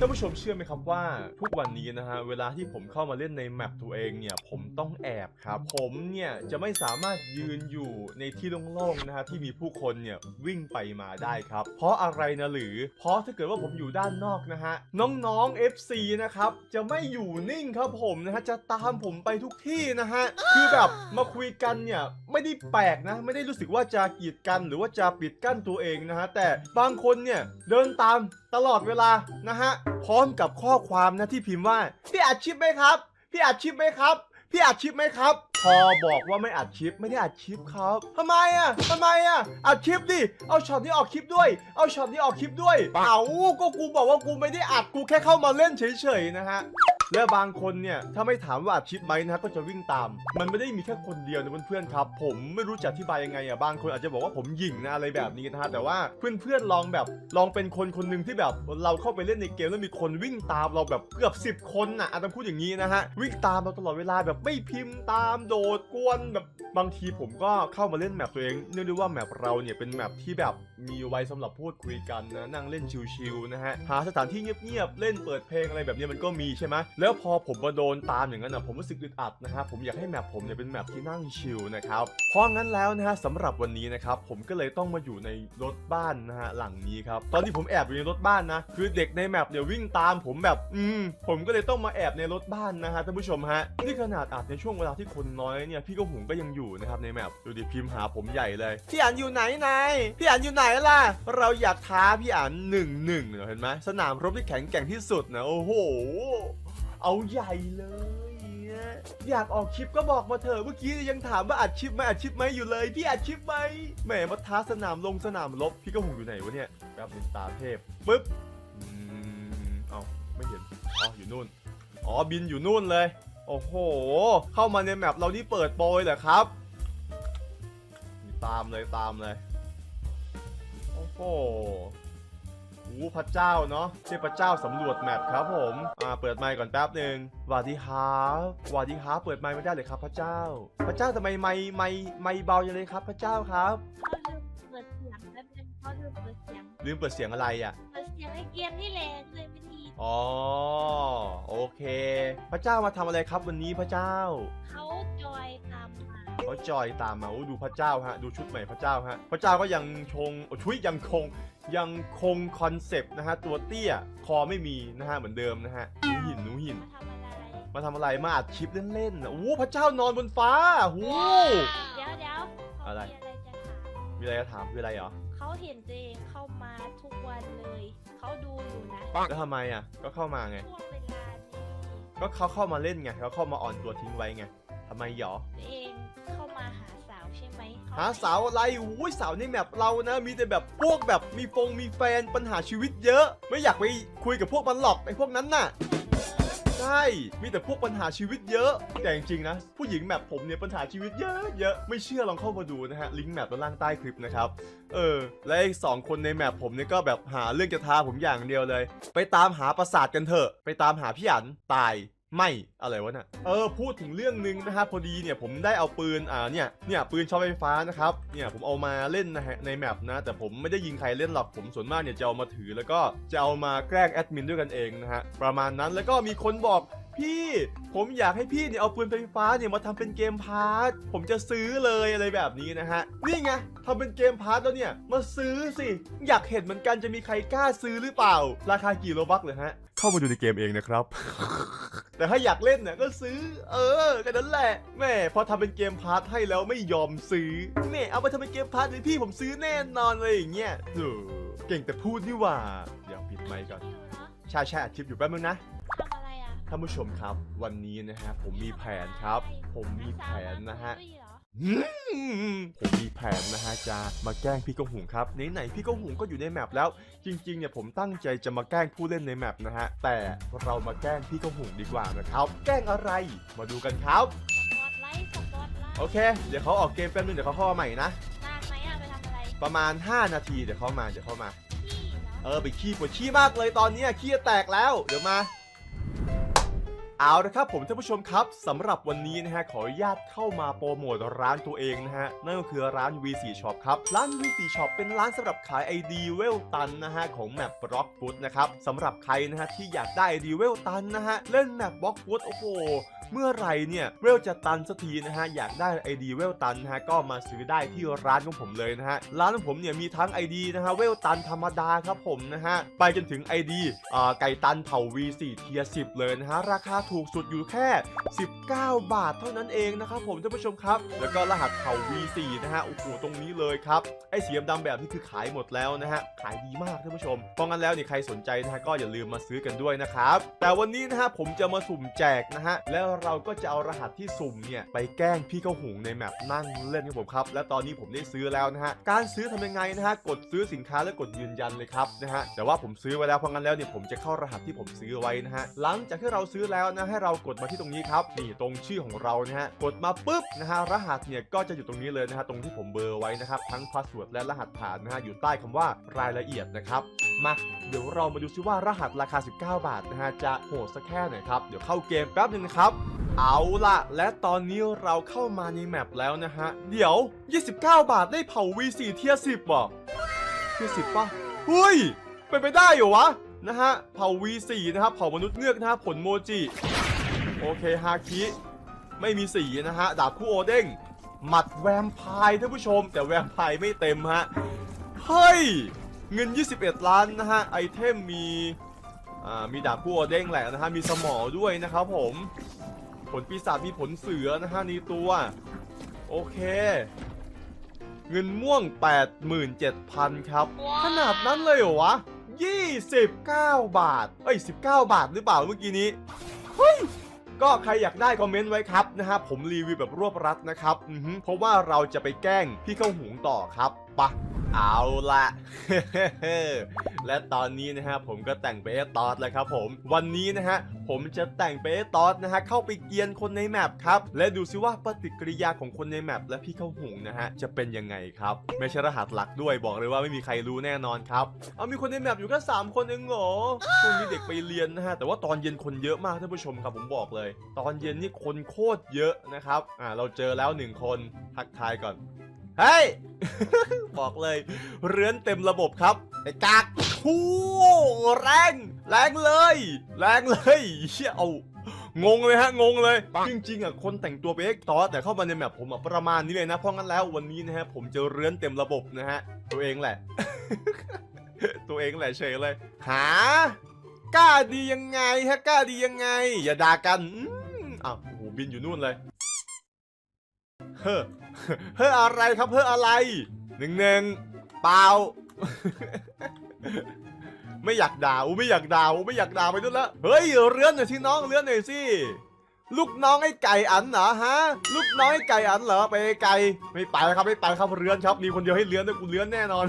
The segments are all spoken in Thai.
ท่านผู้ชมเชื่อไหมครับว่าทุกวันนี้นะฮะเวลาที่ผมเข้ามาเล่นในแมปตัวเองเนี่ยผมต้องแอบครับผมเนี่ยจะไม่สามารถยืนอยู่ในที่โล่งๆนะฮะที่มีผู้คนเนี่ยวิ่งไปมาได้ครับ เพราะอะไรนะหรือ เพราะถ้าเกิดว่าผมอยู่ด้านนอกนะฮะน้องๆ FC นะครับจะไม่อยู่นิ่งครับผมนะฮะจะตามผมไปทุกที่นะฮะคือแบบมาคุยกันเนี่ยไม่ได้แปลกนะ ไม่ได้รู้สึกว่าจะกีดกันหรือว่าจะปิดกั้นตัวเองนะฮะแต่บางคนเนี่ยเดินตามตลอดเวลานะฮะพร้อมกับข้อความนะที่พิมพ์ว่าพี่อัดคลิปไหมครับ พี่อัดคลิปไหมครับ พี่อัดคลิปไหมครับ พอบอกว่าไม่อัดคลิปไม่ได้อัดคลิปครับทำไมอะทำไมอะอัดคลิปดิเอาช็อตนี้ออกคลิปด้วย เอาช็อตนี้ออกคลิปด้วย เอาก็กูบอกว่ากูไม่ได้อัดกูแค่เข้ามาเล่นเฉยๆนะฮะ และบางคนเนี่ยถ้าไม่ถามว่าอัดคลิปไหมนะก็จะวิ่งตาม มันไม่ได้มีแค่คนเดียวนะเพื่อนๆครับ ผมไม่รู้จะอธิบายยังไงอะบางคนอาจจะบอกว่าผมหยิ่งนะอะไรแบบนี้นะฮะแต่ว่าเพื่อนๆลองแบบลองเป็นคนคนหนึ่งที่แบบเราเข้าไปเล่นในเกมแล้วมีคนวิ่งตามเราแบบเกือบ 10 คนน่ะอาจจะพูดอย่างนี้นะฮะวิ่งตามเราตลอดเวลาแบบไม่พิมพ์ตามโดดกวนแบบบางทีผมก็เข้ามาเล่นแมปตัวเองเนื่องด้วยว่าแมปเราเนี่ยเป็นแมปที่แบบ มีไว้สำหรับพูดคุยกันนะนั่งเล่นชิวๆนะฮะหาสถานที่เงียบๆเล่นเปิดเพลงอะไรแบบนี้มันก็มีใช่ไหมแล้วพอผมมาโดนตามอย่างนั้นนะผมรู้สึกอึดอัดนะฮะผมอยากให้แมปผมเนี่ยเป็นแมปที่นั่งชิลนะครับเพราะงั้นแล้วนะฮะสำหรับวันนี้นะครับผมก็เลยต้องมาอยู่ในรถบ้านนะฮะหลังนี้ครับตอนที่ผมแอบอยู่ในรถบ้านนะคือเด็กในแมปเนี่ยวิ่งตามผมแบบอืมผมก็เลยต้องมาแอบในรถบ้านนะฮะท่านผู้ชมฮะนี่ขนาดอัดในช่วงเวลาที่คนน้อยเนี่ยพี่ก็หุงก็ยังอยู่นะครับในแมปดูดิพิมพ์หาผมใหญ่เลยพี่อันอยู่ไหนนายพี่อันอยู่ไหนล่ะ เราอยากท้าพี่อันหนึ่งหนึ่งเห็นไหมสนามรบที่แข็งแกร่งที่สุดนะโอ้โห เอาใหญ่เลยเนี่ยอยากออกคลิปก็บอกมาเถอะเมื่อกี้ยังถามว่าอัดคลิปไหมอัดคลิปไหมอยู่เลยพี่อัดคลิปไหมแหมมาท้าสนามลงสนามรบพี่ก็หงอยู่ไหนวะเนี่ยแป๊บนึงตาเทพปึ๊บอืมเอาไม่เห็นอ๋ออยู่นู่นอ๋อบินอยู่นู่นเลย โอ้โห เข้ามาในแมปเรานี่เปิดโปรยเหรอครับ ตามเลยตามเลย โอ้โหโอ้พระเจ้าเนาะเทพเจ้าสำรวจแมปครับผมอ่าเปิดไมค์ก่อนแป๊บหนึ่งสวัสดีครับสวัสดีครับเปิดไมค์ไม่ได้เลยครับพระเจ้า พระเจ้าทำไมไมค์ไมค์ไมค์เบาจังเลยครับ พระเจ้าครับเขาลืมเปิดเสียงแล้วเป็นเขาลืมเปิดเสียงลืมเปิดเสียงอะไรอะ เปิดเสียงในเกมนี่แหละเลยไม่ดีอ๋อโอเค พระเจ้ามาทำอะไรครับวันนี้พระเจ้า เขาจอยตามมา เขาจอยตามมาโอ้ดูพระเจ้าฮะดูชุดใหม่พระเจ้าฮะพระเจ้าก็ยังชงโอ้ชุยยังคงยังคงคอนเซปต์นะฮะตัวเตี้ยคอไม่มีนะฮะเหมือนเดิมนะฮะหนูหินหนูหิน มาทำอะไรมาทำอะไรมาอัดคลิปเล่นๆนะโอ้พระเจ้านอนบนฟ้าโอ้ เดี๋ยวเดี๋ยวเขาอะไร มีอะไรจะถามมีอะไรจะถามคืออะไรเหรอเขาเห็นตัวเองเข้ามาทุกวันเลย เขาดูอยู่นะแล้วทำไมอะก็เข้ามาไง ช่วงเวลานี้ก็เขาเข้ามาเล่นไงเขาเข้ามาอ่อนตัวทิ้งไว้ไงทำไมหรอตัวเอง เข้ามาหาสาวใช่ไหมเขหาสาวอะไรอุ้ยสาวในแมปเรานะ มีแต่แบบพวกแบบมีฟงมีแฟนปัญหาชีวิตเยอะ ไม่อยากไปคุยกับพวกมันหรอกไอ้พวกนั้นน่ะ ใช่ มีแต่พวกปัญหาชีวิตเยอะ แต่จริงๆนะ ผู้หญิงแมปผมเนี่ยปัญหาชีวิตเยอะเยอะ ไม่เชื่อลองเข้ามาดูนะฮะ ลิงก์แมปด้านล่างใต้คลิปนะครับ เออ และไอ้สองคนในแมปผมเนี่ยก็แบบหาเรื่องจะท้าผมอย่างเดียวเลย ไปตามหาปราสาทกันเถอะ ไปตามหาพี่อันตาย ไม่อะไรวะน่ะเออพูดถึงเรื่องหนึ่งนะครับพอดีเนี่ยผมได้เอาปืนอ่าเนี่ยเนี่ยปืนช็อตไฟฟ้านะครับเนี่ยผมเอามาเล่นนะฮะในแมปนะ แต่ผมไม่ได้ยิงใครเล่นหรอกผมส่วนมากเนี่ยจะเอามาถือแล้วก็จะเอามาแกล้งแอดมินด้วยกันเองนะฮะประมาณนั้นแล้วก็มีคนบอกพี่ผมอยากให้พี่เนี่ยเอาปืนไฟฟ้าเนี่ยมาทำเป็นเกมพาร์ทผมจะซื้อเลยอะไรแบบนี้นะฮะนี่ไงทำเป็นเกมพาร์ทแล้วเนี่ยมาซื้อสิอยากเห็นเหมือนกันจะมีใครกล้าซื้อหรือเปล่า ราคากี่โลบักเลยฮะ เข้ามาดูในเกมเองนะครับ แต่ถ้าอยากเล่นเนี่ยก็ซื้อ เออแค่นั้นแหละแม่พอทำเป็นเกมพาร์ทให้แล้วไม่ยอมซื้อแม่เอาไปทำเป็นเกมพาร์ทเลยพี่ผมซื้อแน่นอนเลยอย่างเงี้ยโอ้เก่งแต่พูดนี่หว่าเดี๋ยวปิดไมค์ก่อนอยู่เนาะใช่ใช่อัดคลิปอยู่แป๊บนึงนะทำอะไรอะท่านผู้ชมครับ วันนี้นะฮะผมมีแผนครับ ผมมีแผนนะฮะ ไม่สาวมาคุยเหรออืมผมมีแผนนะฮะจะมาแกล้งพี่กงหุงครับไหนๆพี่กงหุงก็อยู่ในแมปแล้ว จริงๆเนี่ยผมตั้งใจจะมาแกล้งผู้เล่นในแมปนะฮะแต่เรามาแกล้งพี่กงหุงดีกว่านะครับ แกล้งอะไรมาดูกันครับสปอตไลท์สปอตไลท์โอเค เดี๋ยวเขาออกเกมแป๊บนึงเดี๋ยวเขาเข้ามาใหม่นะนานไหมอะไปทำอะไรประมาณ 5 นาทีเดี๋ยวเขามาเดี๋ยวเขามาพี่เหรอเออไปขี้ปวดขี้มากเลยตอนเนี้ยขี้จะแตกแล้วเดี๋ยวมา เอาละครับผมท่านผู้ชมครับสำหรับวันนี้นะฮะขออนุญาตเข้ามาโปรโมทร้านตัวเองนะฮะนั่นก็คือร้าน V4 Shop ครับร้าน V4 Shop เป็นร้านสำหรับขาย ID เวลตันนะฮะของแมปบล็อกฟุตนะครับสำหรับใครนะฮะที่อยากได้ ID เวลตันนะฮะเล่นแมปบล็อกฟุตโอ้โหเมื่อไรเนี่ยเวลจะตันสักทีนะฮะอยากได้ ID เวลตันนะฮะก็มาซื้อได้ที่ร้านของผมเลยนะฮะร้านของผมเนี่ยมีทั้ง ID นะฮะเวลตันธรรมดาครับผมนะฮะไปจนถึง ID อ่าไก่ตันเผ่า V4 เทีย10 เลยนะฮะราคาถูกสุดอยู่แค่ 19 บาทเท่านั้นเองนะครับผมท่านผู้ชมครับ แล้วก็รหัสเผ่า V4 นะฮะโอ้โหตรงนี้เลยครับไอ้สีดำๆแบบนี้คือขายหมดแล้วนะฮะขายดีมากท่านผู้ชมเพราะงั้นแล้วเนี่ยใครสนใจนะฮะก็อย่าลืมมาซื้อกันด้วยนะครับแต่วันนี้นะฮะผมจะมาสุ่มแจกนะฮะแล้วเราก็จะเอารหัสที่สุ่มเนี่ยไปแกล้งพี่เข้าหุงในแมปนั่งเล่นกับผมครับและตอนนี้ผมได้ซื้อแล้วนะฮะการซื้อทำยังไงนะฮะกดซื้อสินค้าแล้วกดยืนยันเลยครับนะฮะแต่ว่าผมซื้อไว้แล้วเพราะงั้นแล้วเนี่ยผมจะเข้ารหัสที่ผมซื้อไว้นะฮะหลังจากที่เราซื้อแล้วนะให้เรากดมาที่ตรงนี้ครับนี่ตรงชื่อของเรานะฮะกดมาปุ๊บนะฮะรหัสเนี่ยก็จะอยู่ตรงนี้เลยนะฮะตรงที่ผมเบอร์ไว้นะครับทั้งพาสเวิร์ดและรหัสผ่านนะฮะอยู่ใต้คำว่ารายละเอียดนะครับมาเดี๋ยวเรามาดูซิว่ารหัสราคา 19 บาทนะฮะจะโหดสักแค่ไหนครับเดี๋ยวเข้าเกมแป๊บหนึงนะครับเอาล่ะ และตอนนี้เราเข้ามาในแมปแล้วนะฮะ เดี๋ยว 29 บาทได้เผา V4 เทีย10ว่ะเทีย10ป่ะเฮ้ยเป็นไปได้เหรอวะ นะฮะ เผา V4 นะครับ เผามนุษย์เงือกนะฮะ ผลโมจิ โอเค ฮาคิ ไม่มีสีนะฮะ ดาบคู่โอเด้ง หมัดแวมไพร์ท่านผู้ชม แต่แวมไพร์ไม่เต็มฮะ เฮ้ย เงิน 21 ล้านนะฮะ ไอเทมมี อ่า มีดาบคู่โอเด้งแหละนะฮะ มีสมอด้วยนะครับผม ผลปีศาจมีผลเสือนะฮะในตัว โอเคเงินม่วง 87,000 ครับ ขนาดนั้นเลยเหรอวะ 29 บาท เอ้ย 19 บาทหรือเปล่าเมื่อกี้นี้ เฮ้ยก็ใครอยากได้คอมเมนต์ไว้ครับนะฮะผมรีวิวแบบรวบรัดนะครับ เพราะว่าเราจะไปแกล้งพี่เข้าหุงต่อครับปะ เอาละและตอนนี้นะฮะผมก็แต่งไปเอตอสแล้วครับผมวันนี้นะฮะผมจะแต่งไปเอตอสนะฮะเข้าไปเกียนคนในแมปครับและดูซิว่าปฏิกิริยาของคนในแมปและพี่เข้าหงนะฮะจะเป็นยังไงครับ ไม่ใช่รหัสหลักด้วยบอกเลยว่าไม่มีใครรู้แน่นอนครับเอามีคนในแมปอยู่แค่สามคนเองเหรอช่วงนี้เด็กไปเรียนนะฮะแต่ว่าตอนเย็นคนเยอะมากท่านผู้ชมครับผมบอกเลย ตอนเย็นนี่คนโคตรเยอะนะครับอ่าเราเจอแล้วหนึ่งคนทักทายก่อน เฮ้ย บอกเลย เรือนเต็มระบบครับไอ้กากฮู้แรง แรงเลย แรงเลยเชี่ยเอางงเลยฮะงงเลย จริงๆอะคนแต่งตัวเป็นเอ็กตอสแต่เข้ามาในแมปผมอะประมาณนี้เลยนะเพราะงั้นแล้ววันนี้นะฮะผมจะเรือนเต็มระบบนะฮะ ตัวเองแหละ ตัวเองแหละเฉยเลย หากล้าดียังไงฮะกล้าดียังไง อย่าด่ากันอืมอ้าวโอ้โหบินอยู่นู่นเลย เฮ้อ เฮ้ออะไรครับเฮ้ออะไรหนึ่งหนึ่งเปล่า ไม่อยากด่าอูไม่อยากด่าอูไม่อยากด่าไปนู่นละเฮ้ยเรือนหน่อยสิน้องเรือนหน่อยสิลูกน้องไอ้ไก่อันเหรอฮะ ลูกน้องไอ้ไก่อันเหรอไปไกลไม่ไปครับไม่ไปครับเรือนครับมีคนเดียวให้เรือนนะกูเรือนแน่นอน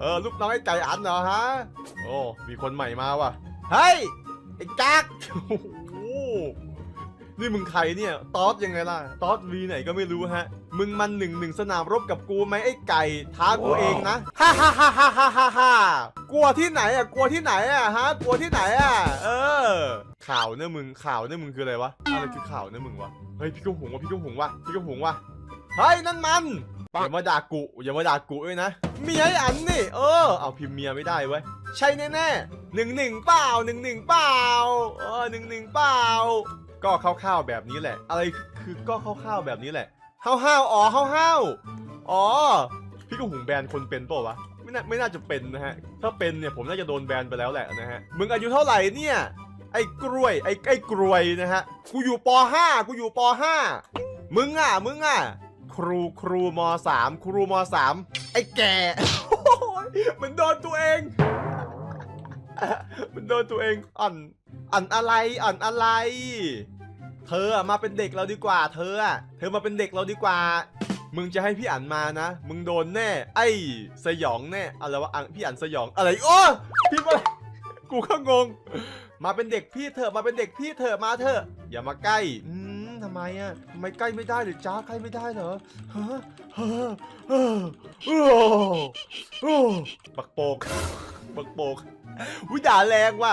เออลูกน้องไอ้ไก่อันเหรอฮะโอ้มีคนใหม่มาว่ะเฮ้ยไอ้กักโอ้ นี่มึงใครเนี่ยตอสยังไงล่ะตอสวีไหนก็ไม่รู้ฮะ มึงมันหนึ่งหนึ่งสนามรบกับกูไหมไอ้ไก่ท้ากูเองนะฮ่าฮ่าฮ่าฮ่าฮ่าฮ่าฮ่ากลัวที่ไหนอะกลัวที่ไหนอะฮะกลัวที่ไหนอะเออ ข่าวเนี่ยมึงข่าวเนี่ยมึงคืออะไรวะอะไรคือข่าวเนี่ยมึงวะเฮ้ยพี่ก็หงวะพี่ก็หงวะพี่ก็หงวะเฮ้ยนั่นมันอย่ามาด่ากูอย่ามาด่ากูด้วยนะเมียไอ้อันนี่เออเอาพิมพ์เมียไม่ได้เว้ยใช่แน่ๆหนึ่งหนึ่งเปล่าหนึ่งหนึ่งเปล่าเออหนึ่งหนึ่งเปล่า ก็คร่าวๆแบบนี้แหละ อะไรคือก็คร่าวๆแบบนี้แหละห้าวๆอ๋อห้าวๆอ๋อพี่ก็หุงแบนคนเป็นเปล่าวะไม่น่าไม่น่าจะเป็นนะฮะ ถ้าเป็นเนี่ยผมน่าจะโดนแบนไปแล้วแหละนะฮะ มึงอายุเท่าไหร่เนี่ย ไอ้กล้วย ไอ้ไอ้กล้วยนะฮะ กูอยู่ป .5 กูอยู่ป .5 มึงอะ มึงอะ ครูครูม .3 ครูม .3 ไอ้แก่มันโดนตัวเอง มันโดนตัวเองอ่อน อ่อนอะไรอ่อนอะไร เธออะมาเป็นเด็กเราดีกว่า เธออะเธอมาเป็นเด็กเราดีกว่า มึงจะให้พี่อั๋นมานะ มึงโดนแน่ ไอ้สยองแน่อะไรวะอังพี่อั๋นสยองอะไรโอ้พี่มากูก็งง มาเป็นเด็กพี่เถอะมาเป็นเด็กพี่เถอะมาเถอะอย่ามาใกล้อืมทำไมอะทำไมใกล้ไม่ได้หรือจ้าใกล้ไม่ได้เหรอฮะฮะฮะโอ้โอ้บักโปกบักโปกวิด่าแรงว่ะ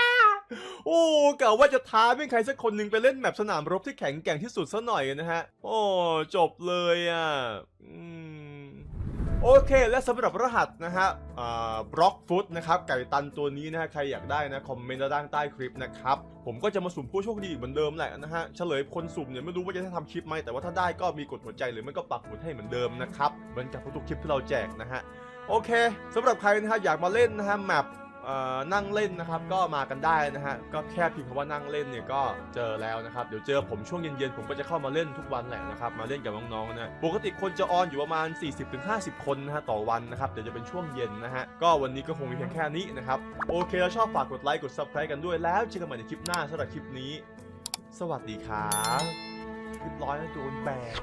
โอ้กะว่าจะท้าเป็นใครสักคนหนึ่งไปเล่นแมปสนามรบที่แข็งแกร่งที่สุดซะหน่อยนะฮะ โอ้จบเลยอะโอเคและสำหรับรหัสนะฮะอ่าบล็อกฟุตนะครับไก่ตันตัวนี้นะฮะใครอยากได้นะคอมเมนต์ด้านใต้คลิปนะครับผมก็จะมาสุ่มผู้โชคดีเหมือนเดิมแหละนะฮะเฉลยคนสุ่มเนี่ยไม่รู้ว่าจะได้ทำคลิปไหมแต่ว่าถ้าได้ก็มีกดหัวใจหรือไม่ก็ปักหมุดให้เหมือนเดิมนะครับเหมือนกับทุกคลิปที่เราแจกนะฮะโอเคสำหรับใครนะฮะอยากมาเล่นนะฮะแมป นั่งเล่นนะครับก็มากันได้นะฮะก็แค่พิมพ์คำว่านั่งเล่นเนี่ยก็เจอแล้วนะครับเดี๋ยวเจอผมช่วงเย็นๆผมก็จะเข้ามาเล่นทุกวันแหละนะครับมาเล่นกับน้องๆนะปกติคนจะออนอยู่ประมาณ 40-50 คนนะฮะต่อวันนะครับเดี๋ยวจะเป็นช่วงเย็นนะฮะก็วันนี้ก็คงมีเพียงแค่นี้นะครับโอเคแล้วชอบฝากกดไลค์กด subscribe กันด้วยแล้วเจอกันใหม่ในคลิปหน้าสำหรับคลิปนี้ สวัสดีครับเรียบร้อยแล้วโดนแบน